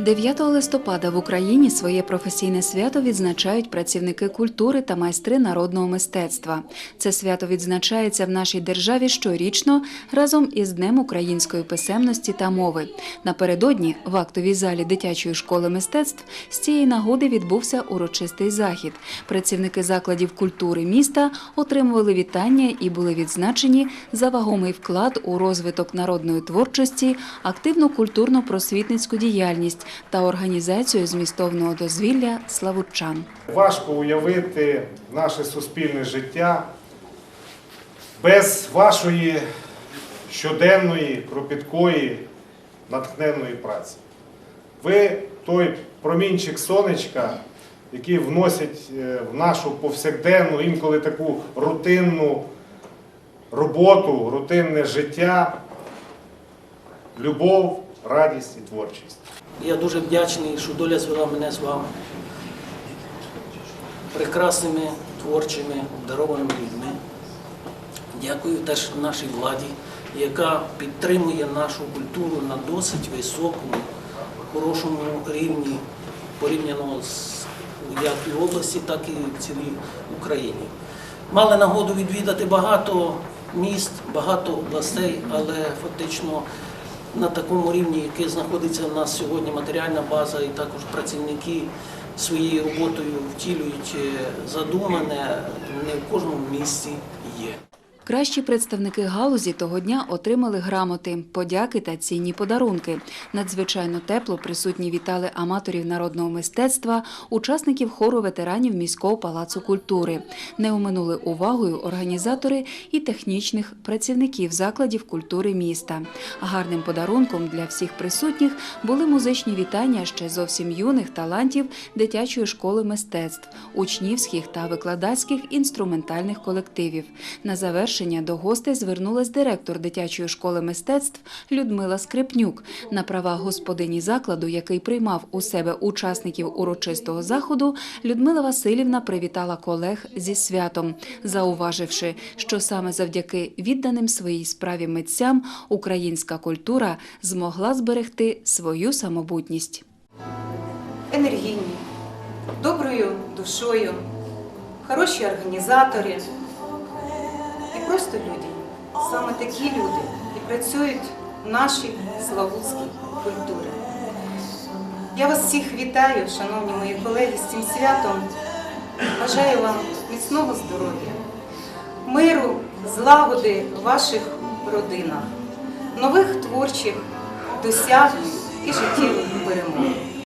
9 листопада в Україні своє професійне свято відзначають працівники культури та майстри народного мистецтва. Це свято відзначається в нашій державі щорічно разом із Днем української писемності та мови. Напередодні в актовій залі дитячої школи мистецтв з цієї нагоди відбувся урочистий захід. Працівники закладів культури міста отримували вітання і були відзначені за вагомий вклад у розвиток народної творчості, активну культурно-просвітницьку діяльність та організацію змістовного дозвілля славутчан. Важко уявити наше суспільне життя без вашої щоденної, кропіткої, натхненної праці. Ви той промінчик сонечка, який вносить е, в нашу повсякденну, інколи таку рутинну роботу, рутинне життя, любов, радість і творчість. Я дуже вдячний, що доля звела мене з вами. Прекрасними, творчими, обдарованими людьми. Дякую теж нашій владі, яка підтримує нашу культуру на досить високому, хорошому рівні, порівняно з як і області, так і в цілій Україні. Мали нагоду відвідати багато міст, багато областей, але фактично на такому рівні, який знаходиться в нас сьогодні матеріальна база, і також працівники своєю роботою втілюють е, задумане, не в кожному місці є. Кращі представники галузі того дня отримали грамоти, подяки та цінні подарунки. Надзвичайно тепло присутні вітали аматорів народного мистецтва, учасників хору ветеранів міського палацу культури. Не оминули увагою організатори і технічних працівників закладів культури міста. Гарним подарунком для всіх присутніх були музичні вітання ще зовсім юних талантів дитячої школи мистецтв, учнівських та викладацьких інструментальних колективів. На завершення до гостей звернулась директор дитячої школи мистецтв Людмила Скрипнюк. На права господині закладу, який приймав у себе учасників урочистого заходу, Людмила Васильівна привітала колег зі святом, зауваживши, що саме завдяки відданим своїй справі митцям українська культура змогла зберегти свою самобутність. енергійні, доброю душою, хороші організатори просто люди. Саме такі люди і працюють в нашій славутській культурі. Я вас всіх вітаю, шановні мої колеги, з цим святом. Бажаю вам міцного здоров'я, миру, злагоди в ваших родинах, нових творчих досягнень і життєвих